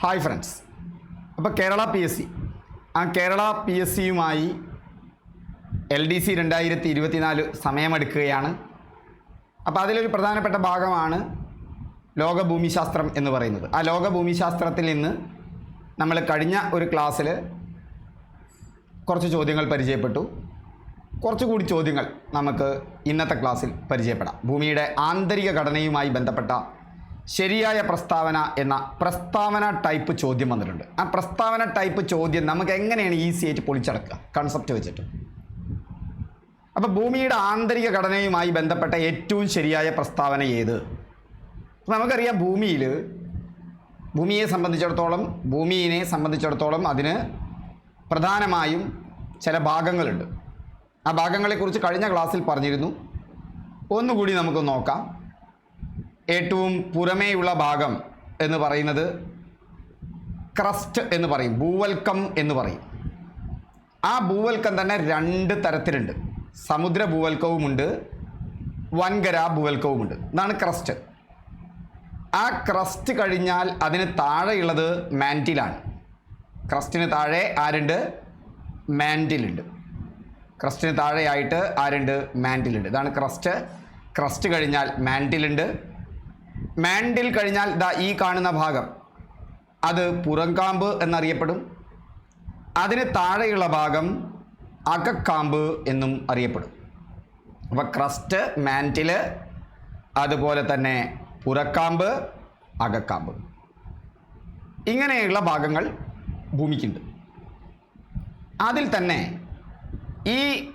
Hi friends. അപ്പോൾ Kerala P S C. ആ Kerala P S സിയുമായി എൽ ഡി സി രണ്ടായിരത്തി ഇരുപത്തിനാല് സമയമെടുക്കുകയാണ്. അപ്പോൾ അതിലൊരു പ്രധാനപ്പെട്ട ഭാഗമാണ് ലോകഭൂമിശാസ്ത്രം എന്ന് പറയുന്നത്. ആ ലോകഭൂമിശാസ്ത്രത്തിൽ നിന്ന് നമ്മൾ കഴിഞ്ഞ ഒരു ക്ലാസ്സിൽ കുറച്ച് ചോദ്യങ്ങൾ പരിചയപ്പെട്ടു. കുറച്ചുകൂടി ചോദ്യങ്ങൾ നമുക്ക് ഇന്നത്തെ ക്ലാസ്സിൽ പരിചയപ്പെടാം. ഭൂമിയുടെ ആന്തരിക ഘടനയുമായി ബന്ധപ്പെട്ട ശരിയായ പ്രസ്താവന എന്ന പ്രസ്താവന ടൈപ്പ് ചോദ്യം വന്നിട്ടുണ്ട്. ആ പ്രസ്താവന ടൈപ്പ് ചോദ്യം നമുക്ക് എങ്ങനെയാണ് ഈസി ആയിട്ട് പൊളിച്ചടക്കുക? കൺസെപ്റ്റ് വെച്ചിട്ട്. അപ്പോൾ ഭൂമിയുടെ ആന്തരിക ഘടനയുമായി ബന്ധപ്പെട്ട ഏറ്റവും ശരിയായ പ്രസ്താവന ഏത്? നമുക്കറിയാം ഭൂമിയിൽ ഭൂമിയെ സംബന്ധിച്ചിടത്തോളം ഭൂമിയെ സംബന്ധിച്ചിടത്തോളം അതിന് പ്രധാനമായും ചില ഭാഗങ്ങളുണ്ട്. ആ ഭാഗങ്ങളെക്കുറിച്ച് കഴിഞ്ഞ ക്ലാസ്സിൽ പറഞ്ഞിരുന്നു. ഒന്നുകൂടി നമുക്ക് നോക്കാം. ഏറ്റവും പുറമേയുള്ള ഭാഗം എന്ന് പറയുന്നത് ക്രസ്റ്റ് എന്ന് പറയും ഭൂവൽക്കം എന്ന് പറയും. ആ ഭൂവൽക്കം തന്നെ രണ്ട് തരത്തിലുണ്ട്. സമുദ്ര ഭൂവൽക്കവുമുണ്ട് വൻകര ഭൂവൽക്കവുമുണ്ട്. ഇതാണ് ക്രസ്റ്റ്. ആ ക്രസ്റ്റ് കഴിഞ്ഞാൽ അതിന് താഴെയുള്ളത് മാന്റിലാണ് ക്രസ്റ്റിന് താഴെ ആരുണ്ട്? മാന്റിലുണ്ട് ക്രസ്റ്റിന് താഴെയായിട്ട് ആരുണ്ട്? മാന്റിലുണ്ട് ഇതാണ് ക്രസ്റ്റ്. ക്രസ്റ്റ് കഴിഞ്ഞാൽ മാന്റിലുണ്ട് മാൻഡിൽ കഴിഞ്ഞാൽ ദാ ഈ കാണുന്ന ഭാഗം. അത് പുറംകാമ്പ് എന്നറിയപ്പെടും. അതിന് താഴെയുള്ള ഭാഗം അകക്കാമ്പ് എന്നും അറിയപ്പെടും. അപ്പോൾ ക്രസ്റ്റ് മാന്റിൽ അതുപോലെ തന്നെ പുറക്കാമ്പ് അകക്കാമ്പ്. ഇങ്ങനെയുള്ള ഭാഗങ്ങൾ ഭൂമിക്കുണ്ട്. അതിൽ തന്നെ ഈ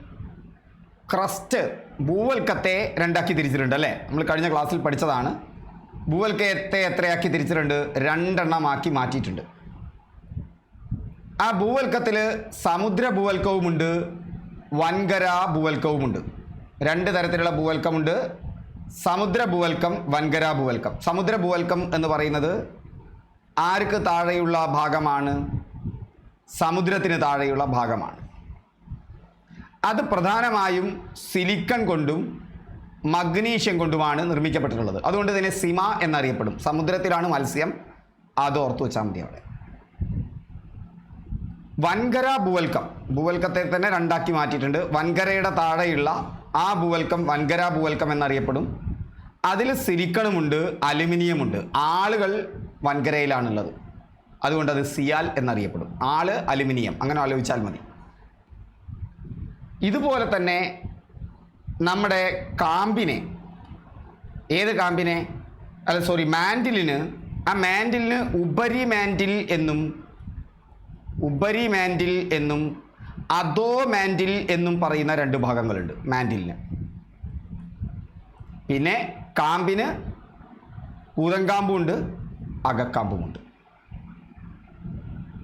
ക്രസ്റ്റ് ഭൂവൽക്കത്തെ രണ്ടാക്കി തിരിച്ചിട്ടുണ്ട് അല്ലേ? നമ്മൾ കഴിഞ്ഞ ക്ലാസ്സിൽ പഠിച്ചതാണ്. ഭൂവൽക്കത്തെ എത്രയാക്കി തിരിച്ചിട്ടുണ്ട്? രണ്ടെണ്ണമാക്കി മാറ്റിയിട്ടുണ്ട്. ആ ഭൂവൽക്കത്തിൽ സമുദ്ര ഭൂവൽക്കവുമുണ്ട് വൻകര ഭൂവൽക്കവുമുണ്ട്. രണ്ട് തരത്തിലുള്ള ഭൂവൽക്കമുണ്ട്. സമുദ്ര ഭൂവൽക്കം വൻകര ഭൂവൽക്കം. സമുദ്ര ഭൂവൽക്കം എന്ന് പറയുന്നത് ആർക്ക് താഴെയുള്ള ഭാഗമാണ്? സമുദ്രത്തിന് താഴെയുള്ള ഭാഗമാണ്. അത് പ്രധാനമായും സിലിക്കൺ കൊണ്ടും മഗ്നീഷ്യം കൊണ്ടുമാണ് നിർമ്മിക്കപ്പെട്ടിട്ടുള്ളത്. അതുകൊണ്ട് തന്നെ സിമ എന്നറിയപ്പെടും. സമുദ്രത്തിലാണ് മത്സ്യം. അത് ഓർത്തു വെച്ചാൽ മതി അവിടെ. വൻകര ഭൂവൽക്കം. ഭൂവൽക്കത്തെ തന്നെ രണ്ടാക്കി മാറ്റിയിട്ടുണ്ട്. വൻകരയുടെ താഴെയുള്ള ആ ഭൂവൽക്കം വൻകര ഭൂവൽക്കം എന്നറിയപ്പെടും. അതിൽ സിലിക്കണുമുണ്ട് അലുമിനിയമുണ്ട്. ആളുകൾ വൻകരയിലാണുള്ളത്. അതുകൊണ്ട് അത് സിയാൽ എന്നറിയപ്പെടും. Al aluminium. അങ്ങനെ ആലോചിച്ചാൽ മതി. ഇതുപോലെ തന്നെ നമ്മുടെ കാമ്പിനെ ഏത് കാമ്പിനെ? അല്ല സോറി മാൻഡിലിന്. ആ മാൻഡിലിന് ഉപരി മാൻഡിൽ എന്നും ഉപരി മാൻഡിൽ എന്നും അതോ മാൻഡിൽ എന്നും പറയുന്ന രണ്ട് ഭാഗങ്ങളുണ്ട് മാൻഡിലിന്. പിന്നെ കാമ്പിന് ഉദങ്കാമ്പുമുണ്ട് അകക്കാമ്പുമുണ്ട്.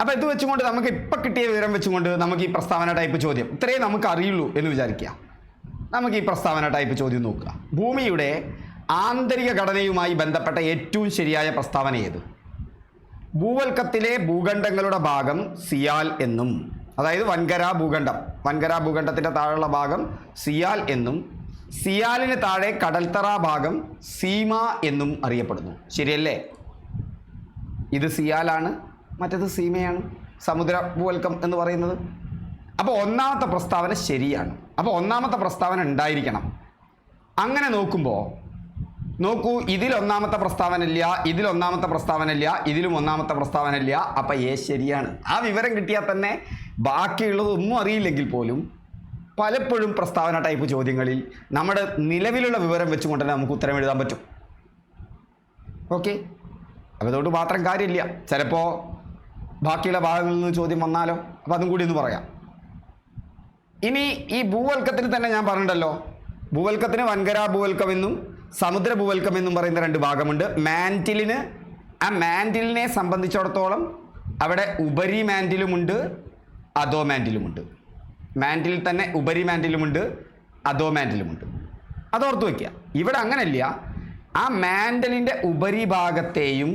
അപ്പോൾ ഇത് വെച്ചുകൊണ്ട് നമുക്ക് ഇപ്പം കിട്ടിയ വിവരം വെച്ചുകൊണ്ട് നമുക്ക് ഈ പ്രസ്താവന ടൈപ്പ് ചോദ്യം. ഇത്രയും നമുക്ക് അറിയുള്ളൂ എന്ന് വിചാരിക്കുക. നമുക്ക് ഈ പ്രസ്താവന ടൈപ്പ് ചോദ്യം നോക്കുക. ഭൂമിയുടെ ആന്തരിക ഘടനയുമായി ബന്ധപ്പെട്ട ഏറ്റവും ശരിയായ പ്രസ്താവന ഏത്? ഭൂവൽക്കത്തിലെ ഭൂഖണ്ഡങ്ങളുടെ ഭാഗം സിയാൽ എന്നും അതായത് വൻകര ഭൂഖണ്ഡം. വൻകര ഭൂഖണ്ഡത്തിന്റെ താഴെയുള്ള ഭാഗം സിയാൽ എന്നും സിയാലിന് താഴെ കടൽത്തറ ഭാഗം സീമ എന്നും അറിയപ്പെടുന്നു. ശരിയല്ലേ? ഇത് സിയാലാണ് മറ്റത് സീമയാണ്. സമുദ്ര ഭൂവൽക്കം എന്ന് പറയുന്നത്. അപ്പോൾ ഒന്നാമത്തെ പ്രസ്താവന ശരിയാണ്. അപ്പോൾ ഒന്നാമത്തെ പ്രസ്താവന ഉണ്ടായിരിക്കണം. അങ്ങനെ നോക്കുമ്പോൾ നോക്കൂ ഇതിൽ ഒന്നാമത്തെ പ്രസ്താവന ഇല്ല ഇതിൽ ഒന്നാമത്തെ പ്രസ്താവന ഇല്ല ഇതിലും ഒന്നാമത്തെ പ്രസ്താവന ഇല്ല. അപ്പം ഏ ശരിയാണ്. ആ വിവരം കിട്ടിയാൽ തന്നെ ബാക്കിയുള്ളതൊന്നും അറിയില്ലെങ്കിൽ പോലും പലപ്പോഴും പ്രസ്താവന ടൈപ്പ് ചോദ്യങ്ങളിൽ നമ്മുടെ നിലവിലുള്ള വിവരം വെച്ചുകൊണ്ട് തന്നെ നമുക്ക് ഉത്തരം എഴുതാൻ പറ്റും. ഓക്കെ അപ്പോൾ അതുകൊണ്ട് മാത്രം കാര്യമില്ല. ചിലപ്പോൾ ബാക്കിയുള്ള ഭാഗങ്ങളിൽ നിന്ന് ചോദ്യം വന്നാലോ? അപ്പോൾ അതും കൂടി ഒന്ന് പറയാം. ഇനി ഈ ഭൂവൽക്കത്തിന് തന്നെ ഞാൻ പറഞ്ഞിട്ടല്ലോ. ഭൂവൽക്കത്തിന് വൻകര ഭൂവൽക്കം എന്നും സമുദ്ര ഭൂവൽക്കം എന്നും പറയുന്ന രണ്ട് ഭാഗമുണ്ട്. മാന്റിലിന് ആ മാന്റിലിനെ സംബന്ധിച്ചിടത്തോളം അവിടെ ഉപരി മാന്റിലുമുണ്ട് അധോ മാന്റിലുമുണ്ട്. മാന്റിൽ തന്നെ ഉപരി മാന്റിലുമുണ്ട് അധോ മാന്റിലുമുണ്ട്. അതോർത്ത് വയ്ക്കുക ഇവിടെ അങ്ങനെയല്ല ആ മാൻഡലിന്റെ ഉപരിഭാഗത്തെയും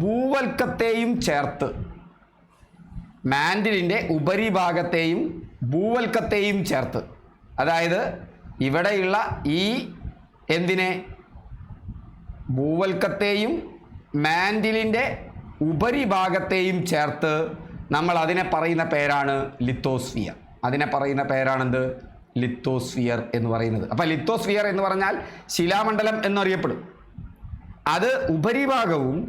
ഭൂവൽക്കത്തെയും ചേർത്ത് മാൻഡിലിന്റെ ഉപരിഭാഗത്തെയും ഭൂവൽക്കത്തെയും ചേർത്ത്. അതായത് ഇവിടെയുള്ള ഈ എന്തിനെ? ഭൂവൽക്കത്തെയും മാൻഡിലിന്റെ ഉപരിഭാഗത്തെയും ചേർത്ത് നമ്മൾ അതിനെ പറയുന്ന പേരാണ് ലിത്തോസ്ഫിയർ. അതിനെ പറയുന്ന പേരാണെന്ത്? ലിത്തോസ്ഫിയർ എന്ന് പറയുന്നത്. അപ്പം ലിത്തോസ്ഫിയർ എന്ന് പറഞ്ഞാൽ ശിലാമണ്ഡലം എന്നറിയപ്പെടും. അത് ഉപരിഭാഗവും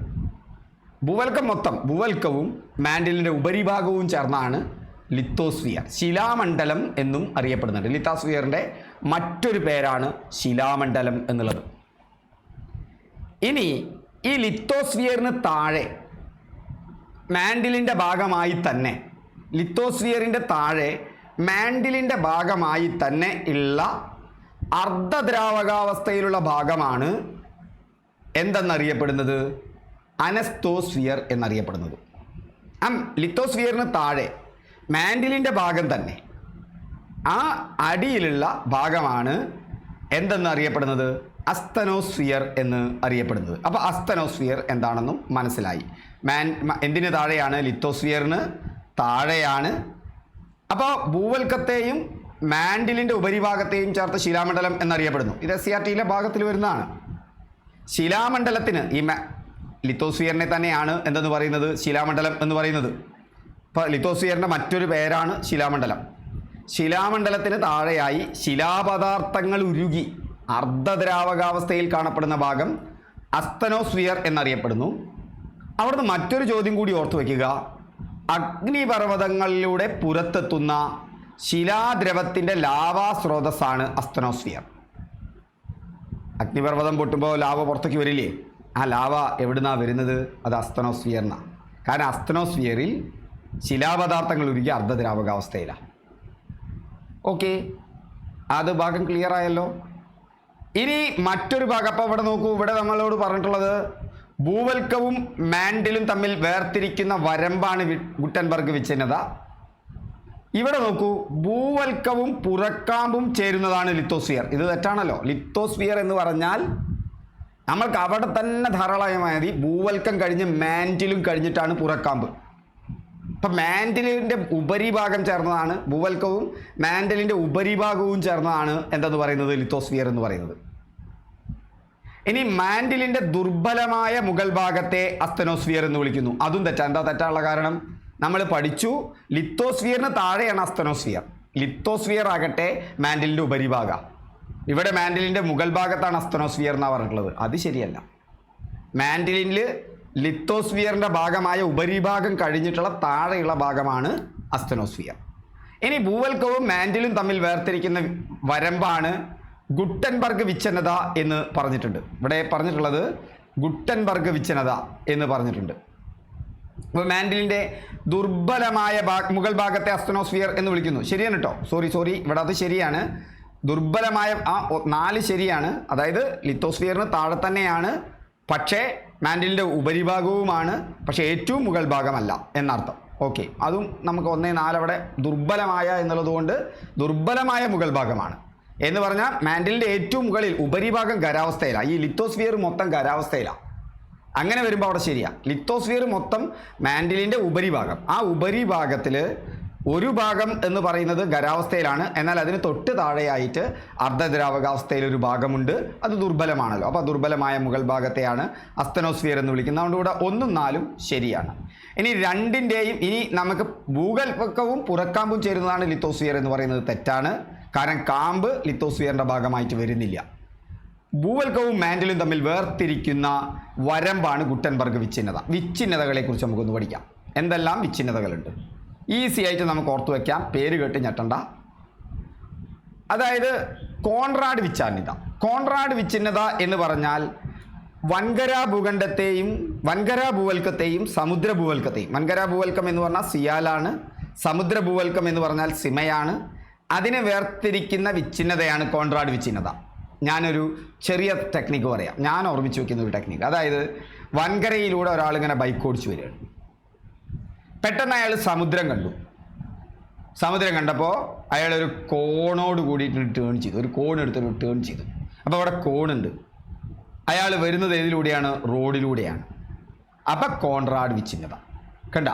ഭൂവൽക്കം മൊത്തം ഭൂവൽക്കവും മാൻഡിലിന്റെ ഉപരിഭാഗവും ചേർന്നാണ് ലിത്തോസ്ഫിയർ ശിലാമണ്ഡലം എന്നും അറിയപ്പെടുന്നുണ്ട്. ലിത്തോസ്ഫിയറിന്റെ മറ്റൊരു പേരാണ് ശിലാമണ്ഡലം എന്നുള്ളത്. ഇനി ഈ ലിത്തോസ്ഫിയറിന് താഴെ മാൻഡിലിന്റെ ഭാഗമായി തന്നെ ലിത്തോസ്ഫിയറിന്റെ താഴെ മാൻഡിലിന്റെ ഭാഗമായി തന്നെ ഉള്ള അർദ്ധദ്രാവകാവസ്ഥയിലുള്ള ഭാഗമാണ് എന്തെന്നറിയപ്പെടുന്നത്? അനസ്തോസ്ഫിയർ എന്നറിയപ്പെടുന്നത്. ലിത്തോസ്ഫിയറിന് താഴെ മാൻഡിലിന്റെ ഭാഗം തന്നെ. ആ അടിയിലുള്ള ഭാഗമാണ് എന്തെന്ന് അറിയപ്പെടുന്നത്? അസ്തനോസ്ഫിയർ എന്ന് അറിയപ്പെടുന്നത്. അപ്പോൾ അസ്തനോസ്ഫിയർ എന്താണെന്നും മനസ്സിലായി. മാൻ എന്തിന് താഴെയാണ്? ലിത്തോസ്ഫിയറിന് താഴെയാണ്. അപ്പോൾ ഭൂവൽക്കത്തെയും മാൻഡിലിന്റെ ഉപരിഭാഗത്തെയും ചേർത്ത് ശിലാമണ്ഡലം എന്നറിയപ്പെടുന്നു. ഇത് എസ് സി ആർ ടിയിലെ ഭാഗത്തിൽ വരുന്നതാണ്. ശിലാമണ്ഡലത്തിന് ഈ മാ ലിത്തോസ്ഫിയറിനെ തന്നെയാണ് എന്തെന്ന് പറയുന്നത്? ശിലാമണ്ഡലം എന്ന് പറയുന്നത്. ഇപ്പോൾ ലിത്തോസ്ഫിയറിന്റെ മറ്റൊരു പേരാണ് ശിലാമണ്ഡലം. ശിലാമണ്ഡലത്തിന് താഴെയായി ശിലാപദാർത്ഥങ്ങൾ ഉരുകി അർദ്ധദ്രാവകാവസ്ഥയിൽ കാണപ്പെടുന്ന ഭാഗം അസ്തനോസ്ഫിയർ എന്നറിയപ്പെടുന്നു. അവിടുന്ന് മറ്റൊരു ചോദ്യം കൂടി ഓർത്തു വയ്ക്കുക. അഗ്നിപർവതങ്ങളിലൂടെ പുറത്തെത്തുന്ന ശിലാദ്രവത്തിന്റെ ലാവാ സ്രോതസ്സാണ് അസ്തനോസ്ഫിയർ. അഗ്നിപർവതം പൊട്ടുമ്പോൾ ലാവ പുറത്തേക്ക് വരില്ലേ? ആ ലാവ എവിടുന്നാണ് വരുന്നത്? അത് അസ്തനോസ്ഫിയറിനാണ് കാരണം അസ്തനോസ്ഫിയറിൽ ശിലാപദാർത്ഥങ്ങൾ ഉരുകി അർദ്ധദ്രാവകാവസ്ഥയിലാണ് ഓക്കെ. അത് ഭാഗം ക്ലിയർ ആയല്ലോ. ഇനി മറ്റൊരു ഭാഗം അപ്പോൾ ഇവിടെ നോക്കൂ. ഇവിടെ നമ്മളോട് പറഞ്ഞിട്ടുള്ളത് ഭൂവൽക്കവും മാൻഡിലും തമ്മിൽ വേർതിരിക്കുന്ന വരമ്പാണ് ഗുട്ടൻബർഗ് വിച്ഛിന്നത. ഇവിടെ നോക്കൂ. ഭൂവൽക്കവും പുറക്കാമ്പും ചേരുന്നതാണ് ലിത്തോസ്ഫിയർ. ഇത് തെറ്റാണല്ലോ. ലിത്തോസ്ഫിയർ എന്ന് പറഞ്ഞാൽ നമ്മൾക്ക് അവിടെ തന്നെ ധാരാളമായി മതി. ഭൂവൽക്കം കഴിഞ്ഞ് മാൻഡിലും കഴിഞ്ഞിട്ടാണ് പുറക്കാമ്പ്. ഇപ്പം മാൻഡിലിന്റെ ഉപരിഭാഗം ചേർന്നതാണ് ഭൂവൽക്കവും മാൻഡലിന്റെ ഉപരിഭാഗവും ചേർന്നതാണ് എന്തെന്ന് പറയുന്നത് ലിത്തോസ്ഫിയർ എന്ന് പറയുന്നത്. ഇനി മാൻഡിലിന്റെ ദുർബലമായ മുകൾ ഭാഗത്തെ അസ്തനോസ്ഫിയർ എന്ന് വിളിക്കുന്നു. അതും തെറ്റാണ് എന്താ തെറ്റാനുള്ള കാരണം? നമ്മൾ പഠിച്ചു ലിത്തോസ്ഫിയറിന് താഴെയാണ് അസ്തനോസ്ഫിയർ. ലിത്തോസ്ഫിയർ ആകട്ടെ മാൻഡിലിന്റെ ഉപരിഭാഗം. ഇവിടെ മാൻഡിലിന്റെ മുകൾ ഭാഗത്താണ് അസ്തനോസ്ഫിയർ എന്നാണ് പറഞ്ഞിട്ടുള്ളത്. അത് ശരിയല്ല. മാൻഡിലിനിൽ ലിത്തോസ്ഫിയറിന്റെ ഭാഗമായ ഉപരിഭാഗം കഴിഞ്ഞിട്ടുള്ള താഴെയുള്ള ഭാഗമാണ് അസ്തനോസ്ഫിയർ ഇനി ഭൂവൽക്കവും മാൻഡിലും തമ്മിൽ വേർതിരിക്കുന്ന വരമ്പാണ് ഗുട്ടൻബർഗ് വിച്ഛന്നത എന്ന് പറഞ്ഞിട്ടുണ്ട്. ഇവിടെ പറഞ്ഞിട്ടുള്ളത് ഗുട്ടൻബർഗ് വിച്ഛന്നത എന്ന് പറഞ്ഞിട്ടുണ്ട്. അപ്പോൾ മാൻഡിലിന്റെ ദുർബലമായ ഭാഗ മുകൾ ഭാഗത്തെ അസ്തനോസ്ഫിയർ എന്ന് വിളിക്കുന്നു. ശരിയാണ് കേട്ടോ? സോറി സോറി ഇവിടെ അത് ശരിയാണ്. ദുർബലമായ ആ നാല് ശരിയാണ്. അതായത് ലിത്തോസ്ഫിയറിന് താഴെ തന്നെയാണ്. പക്ഷേ മാൻഡിലിന്റെ ഉപരിഭാഗവുമാണ് പക്ഷേ ഏറ്റവും മുകൾ ഭാഗമല്ല എന്നർത്ഥം. ഓക്കെ. അതും നമുക്ക് ഒന്നേ നാലവിടെ ദുർബലമായ എന്നുള്ളതുകൊണ്ട് ദുർബലമായ മുകൾ ഭാഗമാണ്. എന്ന് പറഞ്ഞാൽ മാൻഡിലിന്റെ ഏറ്റവും മുകളിൽ ഉപരിഭാഗം ഖരാവസ്ഥയിലാണ് ഈ ലിത്തോസ്ഫിയർ മൊത്തം ഖരാവസ്ഥയിലാണ് അങ്ങനെ വരുമ്പോൾ അവിടെ ശരിയാണ് ലിത്തോസ്ഫിയർ മൊത്തം മാൻഡിലിന്റെ ഉപരിഭാഗം. ആ ഉപരിഭാഗത്തിൽ ഒരു ഭാഗം എന്ന് പറയുന്നത് ഖരാവസ്ഥയിലാണ് എന്നാൽ അതിന് തൊട്ട് താഴെയായിട്ട് അർദ്ധദ്രാവകാവസ്ഥയിൽ ഒരു ഭാഗമുണ്ട്. അത് ദുർബലമാണല്ലോ. അപ്പോൾ ദുർബലമായ മുകൾ ഭാഗത്തെയാണ് അസ്തനോസ്ഫിയർ എന്ന് വിളിക്കുന്നത്. അതുകൊണ്ട് ഇവിടെ ഒന്നും നാലും ശരിയാണ്. ഇനി രണ്ടിന്റെയും ഇനി നമുക്ക് ഭൂഗൽപക്കവും പുറക്കാമ്പും ചേരുന്നതാണ് ലിത്തോസ്ഫിയർ എന്ന് പറയുന്നത് തെറ്റാണ്. കാരണം കാമ്പ് ലിത്തോസ്ഫിയറിന്റെ ഭാഗമായിട്ട് വരുന്നില്ല. ഭൂവൽക്കവും മാൻഡലും തമ്മിൽ വേർതിരിക്കുന്ന വരമ്പാണ് ഗുട്ടൻബർഗ് വിച്ഛിന്നത. വിച്ഛിന്നതകളെക്കുറിച്ച് നമുക്കൊന്ന് പഠിക്കാം. എന്തെല്ലാം വിച്ഛിന്നതകളുണ്ട്? ഈസി ആയിട്ട് നമുക്ക് ഓർത്തു വയ്ക്കാം പേര് കേട്ട് ഞെട്ടണ്ട. അതായത് കോൺറാഡ് വിച്ചാന്നിത കോൺറാഡ് വിച്ഛിന്നത എന്ന് പറഞ്ഞാൽ വൻകര ഭൂഖണ്ഡത്തെയും വൻകര ഭൂവൽക്കത്തെയും സമുദ്ര ഭൂവൽക്കത്തെയും. വൻകര ഭൂവൽക്കം എന്ന് പറഞ്ഞാൽ സിയാലാണ് സമുദ്ര ഭൂവൽക്കം എന്ന് പറഞ്ഞാൽ സിമയാണ്. അതിനെ വേർതിരിക്കുന്ന വിച്ഛിന്നതയാണ് കോൺറാഡ് വിച്ഛിന്നത ഞാനൊരു ചെറിയ ടെക്നിക്ക് പറയാം. ഞാൻ ഓർമ്മിച്ച് വെക്കുന്ന ഒരു ടെക്നിക്ക് അതായത് വൻകരയിലൂടെ ഒരാളിങ്ങനെ ബൈക്ക് ഓടിച്ചു വരികയാണ്. പെട്ടെന്ന് അയാൾ സമുദ്രം കണ്ടു. സമുദ്രം കണ്ടപ്പോൾ അയാൾ ഒരു കോണോട് കൂടിയിട്ട് ടേൺ ചെയ്തു. ഒരു കോൺ എടുത്തൊരു ടേൺ ചെയ്തു. അപ്പോൾ അവിടെ കോണുണ്ട്. അയാൾ വരുന്നത് ഏതിലൂടെയാണ്? റോഡിലൂടെയാണ്. അപ്പം കോൺറാഡ് വിച്ചിന്നത കണ്ട?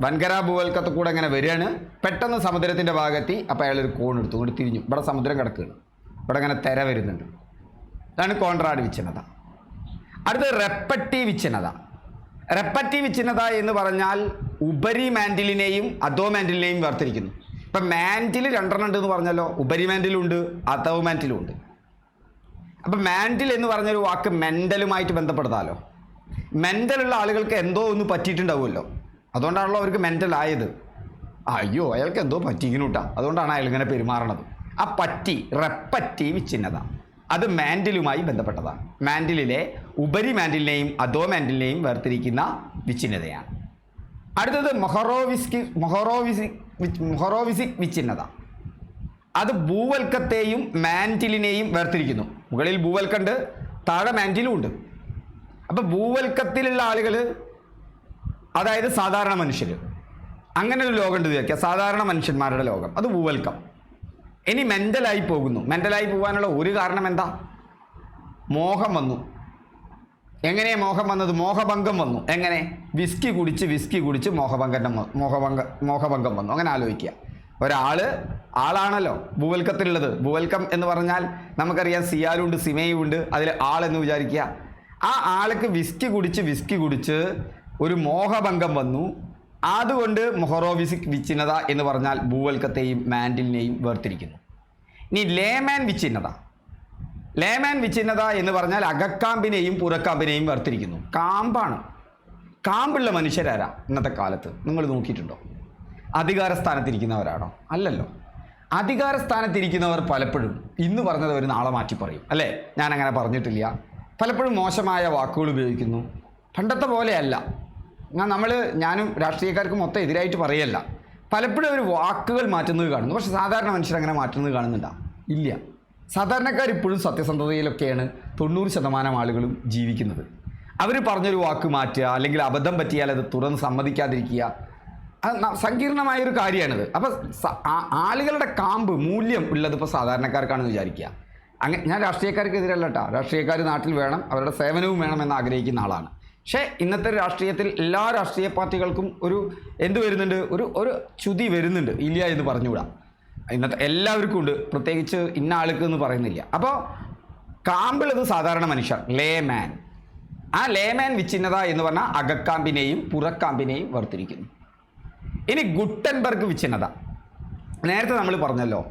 വൻകര ഭൂവൽക്കത്ത് കൂടെ അങ്ങനെ വരികയാണ്. പെട്ടെന്ന് സമുദ്രത്തിന്റെ ഭാഗത്തി അപ്പോൾ അയാൾ ഒരു കോൺ എടുത്തു. കൊണ്ട് തിരിഞ്ഞു. ഇവിടെ സമുദ്രം കിടക്കുകയാണ്. ഇവിടെ അങ്ങനെ തിര വരുന്നുണ്ട്. അതാണ് കോൺറാഡ് വിച്ചിന്നത അടുത്തത് റെപ്പട്ടി വിച്ഛിന്നത. റെപ്പറ്റീവ് വിച്ഛിന്നത എന്ന് പറഞ്ഞാൽ ഉപരി മാൻഡിലിനെയും അധോ മാൻഡിലിനെയും വേർതിരിക്കുന്നു. ഇപ്പം മാൻഡിൽ രണ്ടെണ്ണം ഉണ്ട് എന്ന് പറഞ്ഞല്ലോ ഉപരി മാൻഡിലും ഉണ്ട് അധോ മാൻഡിലും ഉണ്ട് അപ്പം മാൻഡിൽ എന്ന് പറഞ്ഞൊരു വാക്ക് മെന്റലുമായിട്ട് ബന്ധപ്പെടുത്താലോ? മെന്റലുള്ള ആളുകൾക്ക് എന്തോ ഒന്ന് പറ്റിയിട്ടുണ്ടാവുമല്ലോ. അതുകൊണ്ടാണല്ലോ അവർക്ക് മെന്റൽ ആയത് അയ്യോ അയാൾക്ക് എന്തോ പറ്റിക്കണൂട്ടാ അതുകൊണ്ടാണ് അയാൾ ഇങ്ങനെ പെരുമാറണത്. ആ പറ്റി റെപ്പറ്റി വിച്ഛിന്നത അത് മാൻഡിലുമായി ബന്ധപ്പെട്ടതാണ്. മാൻഡിലിലെ ഉപരി മാൻഡിലിനെയും അധോ മാൻഡിലിനെയും വേർതിരിക്കുന്ന വിച്ഛിന്നതയാണ്. അടുത്തത് മൊഹറോവിസ്കി മൊഹറോവിസിക് മൊഹറോവിസിക് വിച്ഛിന്നത. അത് ഭൂവൽക്കത്തെയും മാന്റിലിനെയും വേർതിരിക്കുന്നു. മുകളിൽ ഭൂവൽക്കുണ്ട് താഴെ മാന്റിലും ഉണ്ട്. അപ്പോൾ ഭൂവൽക്കത്തിലുള്ള ആളുകൾ അതായത് സാധാരണ മനുഷ്യർ അങ്ങനെ ഒരു ലോകം ഉണ്ട് വിചാരിക്കുക സാധാരണ മനുഷ്യന്മാരുടെ ലോകം. അത് ഭൂവൽക്കം. ഇനി മെന്റലായി പോകുന്നു. മെന്റലായി പോകാനുള്ള ഒരു കാരണം എന്താ? മോഹം വന്നു. എങ്ങനെയാ മോഹം വന്നത്? മോഹഭംഗം വന്നു. എങ്ങനെ? വിസ്കി കുടിച്ച് വിസ്കി കുടിച്ച് മോഹഭംഗന്റെ മോഹഭംഗ മോഹഭംഗം വന്നു. അങ്ങനെ ആലോചിക്കുക. ഒരാൾ ആളാണല്ലോ ഭൂവൽക്കത്തിലുള്ളത്. ഭൂവൽക്കം എന്ന് പറഞ്ഞാൽ നമുക്കറിയാം സിയാലുണ്ട് സിമയും ഉണ്ട് അതിൽ ആളെന്ന് വിചാരിക്കുക. ആ ആൾക്ക് വിസ്കി കുടിച്ച് വിസ്കി കുടിച്ച് ഒരു മോഹഭംഗം വന്നു. അതുകൊണ്ട് മൊഹറോവിസിക് വിച്ഛിന്നത എന്ന് പറഞ്ഞാൽ ഭൂവൽക്കത്തെയും മാൻഡിലിനെയും വേർതിരിക്കുന്നു. ഇനി ലേമാൻ വിച്ഛിന്നത. ലേമാൻ വിച്ഛിന്നത എന്ന് പറഞ്ഞാൽ അകക്കാമ്പിനെയും പുറക്കാമ്പിനെയും വേർതിരിക്കുന്നു. കാമ്പാണ്. കാമ്പുള്ള മനുഷ്യരാരാ ഇന്നത്തെ കാലത്ത്? നിങ്ങൾ നോക്കിയിട്ടുണ്ടോ? അധികാര സ്ഥാനത്തിരിക്കുന്നവരാണോ അല്ലല്ലോ. അധികാര സ്ഥാനത്തിരിക്കുന്നവർ പലപ്പോഴും ഇന്ന് പറഞ്ഞത് ഒരു നാളെ മാറ്റി പറയും. അല്ലേ? ഞാൻ അങ്ങനെ പറഞ്ഞിട്ടില്ല. പലപ്പോഴും മോശമായ വാക്കുകൾ ഉപയോഗിക്കുന്നു. പണ്ടത്തെ പോലെയല്ല. ഞാൻ നമ്മൾ ഞാനും രാഷ്ട്രീയക്കാർക്ക് മൊത്തം എതിരായിട്ട് പറയല്ല. പലപ്പോഴും അവർ വാക്കുകൾ മാറ്റുന്നത് കാണുന്നു. പക്ഷെ സാധാരണ മനുഷ്യർ അങ്ങനെ മാറ്റുന്നത് കാണുന്നുണ്ടോ? ഇല്ല. സാധാരണക്കാർ ഇപ്പോഴും സത്യസന്ധതയിലൊക്കെയാണ് തൊണ്ണൂറ് ശതമാനം ആളുകളും ജീവിക്കുന്നത്. അവർ പറഞ്ഞൊരു വാക്ക് മാറ്റുക അല്ലെങ്കിൽ അബദ്ധം പറ്റിയാൽ അത് തുറന്ന് സമ്മതിക്കാതിരിക്കുക. സങ്കീർണമായൊരു കാര്യമാണിത്. അപ്പോൾ ആളുകളുടെ കാമ്പ് മൂല്യം ഉള്ളത് ഇപ്പോൾ സാധാരണക്കാർക്കാണെന്ന് വിചാരിക്കുക. അങ്ങനെ ഞാൻ രാഷ്ട്രീയക്കാർക്കെതിരല്ല കേട്ടോ രാഷ്ട്രീയക്കാർ നാട്ടിൽ വേണം അവരുടെ സേവനവും വേണം എന്ന് ആഗ്രഹിക്കുന്ന ആളാണ്. പക്ഷേ ഇന്നത്തെ രാഷ്ട്രീയത്തിൽ എല്ലാ രാഷ്ട്രീയ പാർട്ടികൾക്കും ഒരു എന്ത് വരുന്നുണ്ട്? ഒരു ഒരു ചുതി വരുന്നുണ്ട്. ഇല്ല എന്ന് പറഞ്ഞുകൂടാ. ഇന്നത്തെ എല്ലാവർക്കും ഉണ്ട്. പ്രത്യേകിച്ച് ഇന്ന ആൾക്ക് എന്ന് പറയുന്നില്ല. അപ്പോൾ കാമ്പിളത് സാധാരണ മനുഷ്യർ ലേമാൻ. ആ ലേമാൻ വിച്ഛിന്നത എന്ന് പറഞ്ഞാൽ അകക്കാമ്പിനെയും പുറക്കാമ്പിനെയും വേർതിരിക്കുന്നു. ഇനി ഗുട്ടൻബർഗ് വിച്ഛിന്നത. നേരത്തെ നമ്മൾ പറഞ്ഞല്ലോ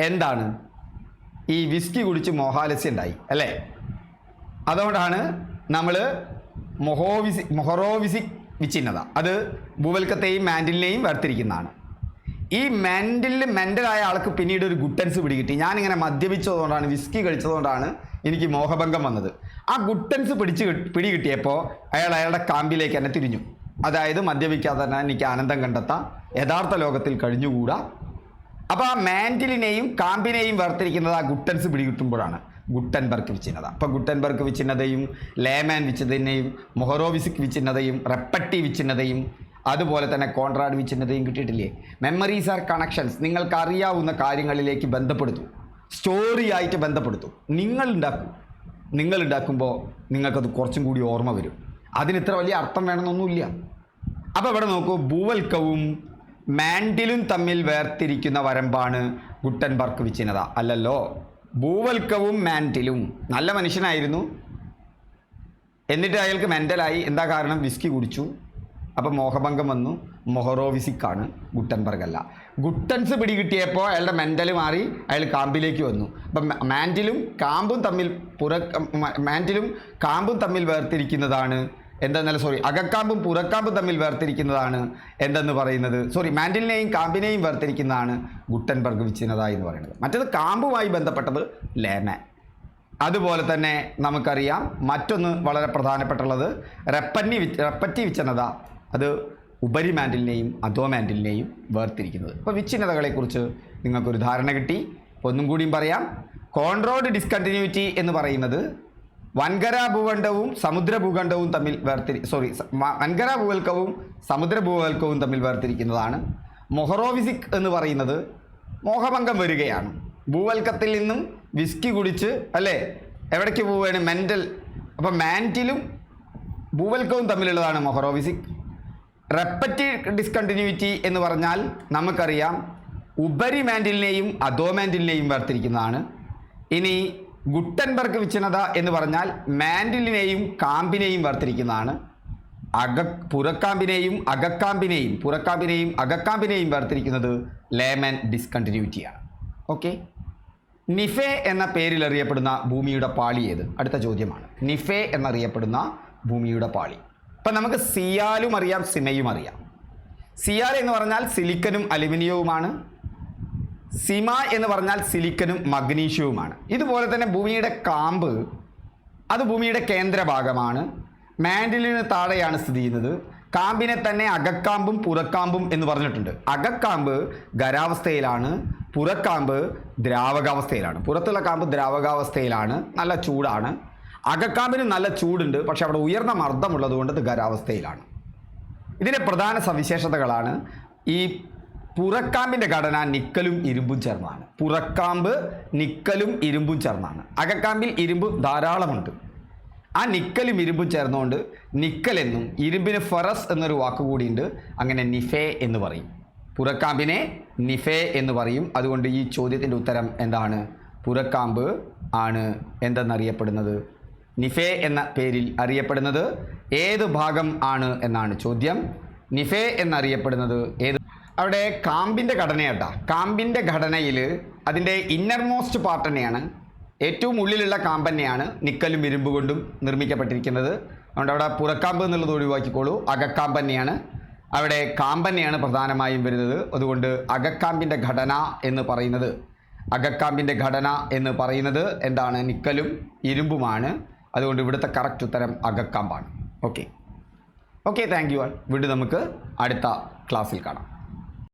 എന്താണ്? ഈ വിസ്കി കുടിച്ച് മോഹാലസ്യം ഉണ്ടായി അല്ലേ? അതുകൊണ്ടാണ് നമ്മൾ മൊഹോവിസി മൊഹറോവിസിക് വിച്ഛിന്നത. അത് ഭൂവൽക്കത്തെയും മാൻഡിലിനെയും വേർതിരിക്കുന്നതാണ്. ഈ മെന്റലിൽ മെന്റലായ ആൾക്ക് പിന്നീട് ഒരു ഗുട്ടൻസ് പിടികിട്ടി. ഞാനിങ്ങനെ മദ്യപിച്ചതുകൊണ്ടാണ് വിസ്കി കഴിച്ചതുകൊണ്ടാണ് എനിക്ക് മോഹഭംഗം വന്നത്. ആ ഗുട്ടൻസ് പിടിച്ച് കിട്ടി- പിടികിട്ടിയപ്പോൾ അയാൾ അയാളുടെ കാമ്പിലേക്ക് എന്നെ തിരിഞ്ഞു. അതായത് മദ്യപിക്കാതെ തന്നെ എനിക്ക് ആനന്ദം കണ്ടെത്താം. യഥാർത്ഥ ലോകത്തിൽ കഴിഞ്ഞുകൂടാ. അപ്പോൾ ആ മാന്റിലിനെയും കാമ്പിനെയും വേർതിരിക്കുന്നത് ആ ഗുട്ടൻസ് പിടികിട്ടുമ്പോഴാണ്. ഗുട്ടൻബർഗ് വിച്ഛിന്നത. അപ്പോൾ ഗുട്ടൻബർഗ് വിച്ഛിന്നതയും ലേമാൻ വിച്ഛിന്നതയും മൊഹറോവിസിക് വിച്ഛിന്നതയും റെപ്പട്ടി വിച്ഛിന്നതയും അതുപോലെ തന്നെ കോൺട്രാഡ് വിച്ചിന്റെതയും കിട്ടിയിട്ടില്ലേ? മെമ്മറീസ് ആർ കണക്ഷൻസ് നിങ്ങൾക്ക് അറിയാവുന്ന കാര്യങ്ങളിലേക്ക് ബന്ധപ്പെടുത്തു. സ്റ്റോറിയായിട്ട് ബന്ധപ്പെടുത്തു. നിങ്ങൾ ഉണ്ടാക്കും. നിങ്ങൾ ഉണ്ടാക്കുമ്പോൾ നിങ്ങൾക്കത് കുറച്ചും കൂടി ഓർമ്മ വരും. അതിന് ഇത്ര വലിയ അർത്ഥം വേണമെന്നൊന്നുമില്ല. അപ്പോൾ ഇവിടെ നോക്കൂ ഭൂവൽക്കവും മാൻഡിലും തമ്മിൽ വേർതിരിക്കുന്ന വരമ്പാണ് ഗുട്ടൻബർഗ് വിച്ചിനത അല്ലല്ലോ. ഭൂവൽക്കവും മാൻഡിലും. നല്ല മനുഷ്യനായിരുന്നു. എന്നിട്ട് അയാൾക്ക് മെന്റലായി. എന്താ കാരണം? വിസ്കി കുടിച്ചു. അപ്പോൾ മോഹഭംഗം വന്നു. മൊഹറോവിസിക്കാണ് ഗുട്ടൻബർഗ് അല്ല ഗുട്ടൻസ് പിടികിട്ടിയപ്പോൾ അയാളുടെ മെന്റൽ മാറി അയാൾ കാമ്പിലേക്ക് വന്നു. അപ്പം മാന്റിലും കാമ്പും തമ്മിൽ പുറ മാന്റിലും കാമ്പും തമ്മിൽ വേർതിരിക്കുന്നതാണ് എന്തെന്നാൽ സോറി അകക്കാമ്പും പുറക്കാമ്പും തമ്മിൽ വേർതിരിക്കുന്നതാണ് എന്തെന്ന് പറയുന്നത്? സോറി മാൻഡിലിനെയും കാമ്പിനെയും വേർതിരിക്കുന്നതാണ് ഗുട്ടൻബർഗ് വിച്ഛിന്നത എന്ന് പറയുന്നത്. മറ്റത് കാമ്പുമായി ബന്ധപ്പെട്ടത് ലേമാൻ അതുപോലെ തന്നെ നമുക്കറിയാം മറ്റൊന്ന് വളരെ പ്രധാനപ്പെട്ടുള്ളത് റെപ്പന്നി റെപ്പറ്റി വിച്ഛിന്നത. അത് ഉപരി മാൻഡിലിനെയും അധോ മാൻഡിലിനെയും വേർതിരിക്കുന്നത്. അപ്പോൾ വിച്ഛിന്നതകളെക്കുറിച്ച് നിങ്ങൾക്കൊരു ധാരണ കിട്ടി. ഒന്നും കൂടിയും പറയാം. കോൺട്രോഡ് ഡിസ്കണ്ടിന്യൂറ്റി എന്ന് പറയുന്നത് വൻകര ഭൂഖണ്ഡവും സമുദ്ര ഭൂഖണ്ഡവും തമ്മിൽ വേർതിരി സോറി വൻകര ഭൂവൽക്കവും സമുദ്ര ഭൂവൽക്കവും തമ്മിൽ വേർതിരിക്കുന്നതാണ്. മൊഹറോവിസിക് എന്ന് പറയുന്നത് മോഹഭംഗം വരികയാണ്. ഭൂവൽക്കത്തിൽ നിന്നും വിസ്കി കുടിച്ച് അല്ലേ? എവിടേക്ക് പോവുകയാണ്? മെന്റൽ അപ്പോൾ മാന്റിലും ഭൂവൽക്കവും തമ്മിലുള്ളതാണ് മൊഹറോവിസിക്. റെപ്പറ്റി ഡിസ്കണ്ടിന്യൂറ്റി എന്ന് പറഞ്ഞാൽ നമുക്കറിയാം ഉപരി മാൻഡിലിനെയും അധോ മാൻഡിലിനെയും വേർതിരിക്കുന്നതാണ്. ഇനി ഗുട്ടൻബർഗ് വിച്ഛിന്നത എന്ന് പറഞ്ഞാൽ മാൻഡിലിനെയും കാമ്പിനെയും വേർതിരിക്കുന്നതാണ്. അക പുറക്കാമ്പിനെയും അകക്കാമ്പിനെയും പുറക്കാമ്പിനെയും അകക്കാമ്പിനെയും വേർതിരിക്കുന്നത് ലേമൻ ഡിസ്കണ്ടിന്യൂറ്റിയാണ് ഓക്കെ നിഫെ എന്ന പേരിൽ അറിയപ്പെടുന്ന ഭൂമിയുടെ പാളി ഏത്? അടുത്ത ചോദ്യമാണ്. നിഫെ എന്നറിയപ്പെടുന്ന ഭൂമിയുടെ പാളി. ഇപ്പം നമുക്ക് സിയാലും അറിയാം സിമയും അറിയാം. സിയാൽ എന്ന് പറഞ്ഞാൽ സിലിക്കനും അലുമിനിയവുമാണ്. സിമ എന്ന് പറഞ്ഞാൽ സിലിക്കനും മഗ്നീഷ്യവുമാണ്. ഇതുപോലെ തന്നെ ഭൂമിയുടെ കാമ്പ് അത് ഭൂമിയുടെ കേന്ദ്രഭാഗമാണ്. മാൻഡിലിന് താഴെയാണ് സ്ഥിതി ചെയ്യുന്നത്. കാമ്പിനെ തന്നെ അകക്കാമ്പും പുറക്കാമ്പും എന്ന് പറഞ്ഞിട്ടുണ്ട്. അകക്കാമ്പ് ഖരാവസ്ഥയിലാണ് പുറക്കാമ്പ് ദ്രാവകാവസ്ഥയിലാണ്. പുറത്തുള്ള കാമ്പ് ദ്രാവകാവസ്ഥയിലാണ് നല്ല ചൂടാണ്. അകക്കാമ്പിന് നല്ല ചൂടുണ്ട് പക്ഷെ അവിടെ ഉയർന്ന മർദ്ദമുള്ളത് കൊണ്ട് ഇത് ഖരാവസ്ഥയിലാണ് ഇതിന്റെ പ്രധാന സവിശേഷതകളാണ് ഈ പുറക്കാമ്പിന്റെ ഘടന നിക്കലും ഇരുമ്പും ചേർന്നാണ്. പുറക്കാമ്പ് നിക്കലും ഇരുമ്പും ചേർന്നാണ്. അകക്കാമ്പിൽ ഇരുമ്പ് ധാരാളമുണ്ട്. ആ നിക്കലും ഇരുമ്പും ചേർന്നുകൊണ്ട് നിക്കൽ എന്നും ഇരുമ്പിന് ഫറസ് എന്നൊരു വാക്കുകൂടിയുണ്ട് അങ്ങനെ നിഫേ എന്ന് പറയും. പുറക്കാമ്പിനെ നിഫേ എന്ന് പറയും. അതുകൊണ്ട് ഈ ചോദ്യത്തിന്റെ ഉത്തരം എന്താണ്? പുറക്കാമ്പ് ആണ് എന്തെന്നറിയപ്പെടുന്നത്? നിഫേ എന്ന പേരിൽ അറിയപ്പെടുന്നത് ഏത് ഭാഗം ആണ് എന്നാണ് ചോദ്യം. നിഫെ എന്നറിയപ്പെടുന്നത് ഏത് അവിടെ കാമ്പിന്റെ ഘടനയാട്ടാ. കാമ്പിന്റെ ഘടനയിൽ അതിന്റെ ഇന്നർ മോസ്റ്റ് പാർട്ട് തന്നെയാണ്. ഏറ്റവും ഉള്ളിലുള്ള കാമ്പ് തന്നെയാണ് നിക്കലും ഇരുമ്പ് കൊണ്ടും നിർമ്മിക്കപ്പെട്ടിരിക്കുന്നത്. അതുകൊണ്ട് അവിടെ പുറക്കാമ്പ് എന്നുള്ളത് ഒഴിവാക്കിക്കോളൂ. അകക്കാമ്പ് തന്നെയാണ്. അവിടെ കാമ്പ് തന്നെയാണ് പ്രധാനമായും വരുന്നത്. അതുകൊണ്ട് അകക്കാമ്പിന്റെ ഘടന എന്ന് പറയുന്നത്. അകക്കാമ്പിന്റെ ഘടന എന്ന് പറയുന്നത് എന്താണ്? നിക്കലും ഇരുമ്പുമാണ്. അതുകൊണ്ട് ഇവിടുത്തെ കറക്റ്റ് ഉത്തരം അകക്കാമ്പാണ്. Okay okay thank you all വീണ്ടും നമുക്ക് അടുത്ത ക്ലാസ്സിൽ കാണാം.